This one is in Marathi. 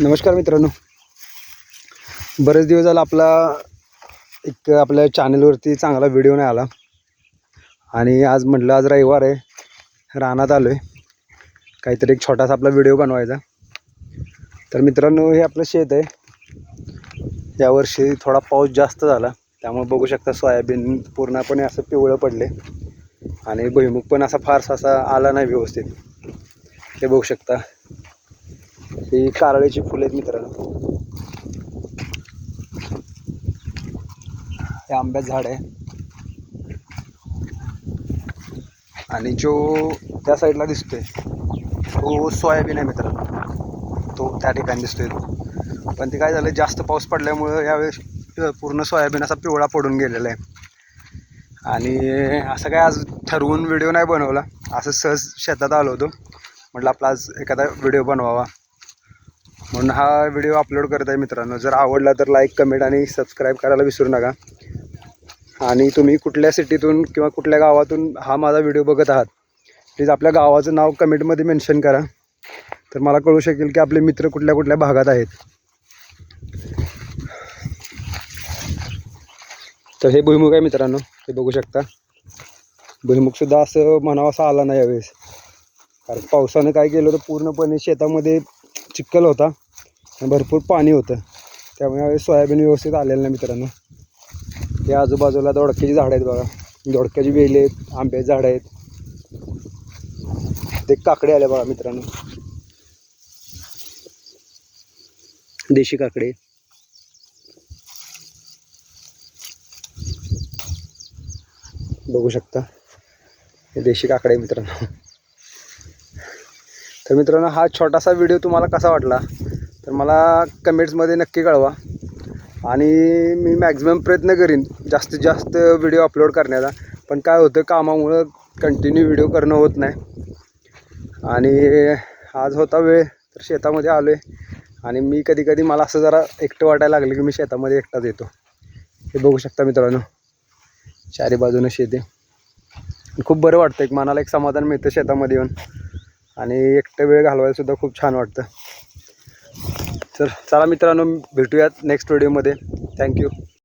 नमस्कार मित्रांनो. बरेच दिवस झाला आपला एक आपल्या चॅनलवरती चांगला व्हिडिओ नाही आला. आणि आज म्हटलं आज रविवार आहे. रानात आलो आहे काहीतरी एक छोटासा आपला व्हिडिओ बनवायचा. तर मित्रांनो हे आपलं शेत आहे. यावर्षी थोडा पाऊस जास्त झाला. त्यामुळे बघू शकता सोयाबीन पूर्णपणे असं पिवळं पडले. आणि भुईमुग पण असा फारसा असा आला नाही व्यवस्थित. हे बघू शकता. ही कारळ्याची फुले आहेत मित्रांनो. हे आंब्याचं झाड आहे. आणि जो त्या साईडला दिसतोय तो सोयाबीन आहे मित्रांनो. तो त्या ठिकाणी दिसतोय. पण ते काय झालं जास्त पाऊस पडल्यामुळं यावेळेस पूर्ण सोयाबीन असा पिवळा पडून गेलेला आहे. आणि असं काय आज ठरवून व्हिडिओ नाही बनवला. असं सहज शेतात आलो होतो. म्हटलं आपला आज एखादा व्हिडिओ बनवावा. म्हणून हा व्हिडिओ अपलोड करत आहे मित्रांनो. जर आवडला तर लाईक कमेंट आणि सबस्क्राईब करायला विसरू नका. आणि तुम्ही कुठल्या सिटीतून किंवा कुठल्या गावातून हा माझा व्हिडिओ बघत आहात प्लीज आपल्या गावाचं नाव कमेंटमध्ये मेन्शन करा. तर मला कळू शकेल की आपले मित्र कुठल्या कुठल्या भागात आहेत. तर हे भुईमुग आहे मित्रांनो हे बघू शकता. भुईमुगसुद्धा असं म्हणावं असं आला नाही यावेळेस. कारण पावसानं काय केलं तर पूर्णपणे शेतामध्ये चिखल होता. भरपूर पाणी होतं. त्यामुळे सोयाबीन व्यवस्थित आलेलं नाही मित्रांनो. हे आजूबाजूला दोडक्याची झाडं आहेत बघा. दोडक्याची वेली आहेत आंब्याची झाडं आहेत. ते काकडे आले बघा मित्रांनो. देशी काकडे. बघू शकता. हे देशी काकडे मित्रांनो. तर मित्रांनो हा छोटासा व्हिडिओ तुम्हाला कसा वाटला? तर मला कमेंट्समध्ये नक्की कळवा. आणि मी मॅक्झिमम प्रयत्न करीन जास्तीत जास्त व्हिडिओ अपलोड करण्याचा. पण काय होतं कामामुळं कंटिन्यू व्हिडिओ करणं होत नाही. आणि आज होता वेळ तर शेतामध्ये आलो आहे आणि मी कधी कधी मला असं जरा एकटं वाटायला लागलं की मी शेतामध्ये एकटाच येतो. हे बघू शकता मित्रांनो. चारी बाजूनं शेती. खूप बरं वाटतं एक मनाला एक समाधान मिळतं शेतामध्ये येऊन. आणि एकटं वेळ घालवायलासुद्धा खूप छान वाटतं. तर चला मित्रांनो भेटूयात नेक्स्ट व्हिडिओमध्ये थँक्यू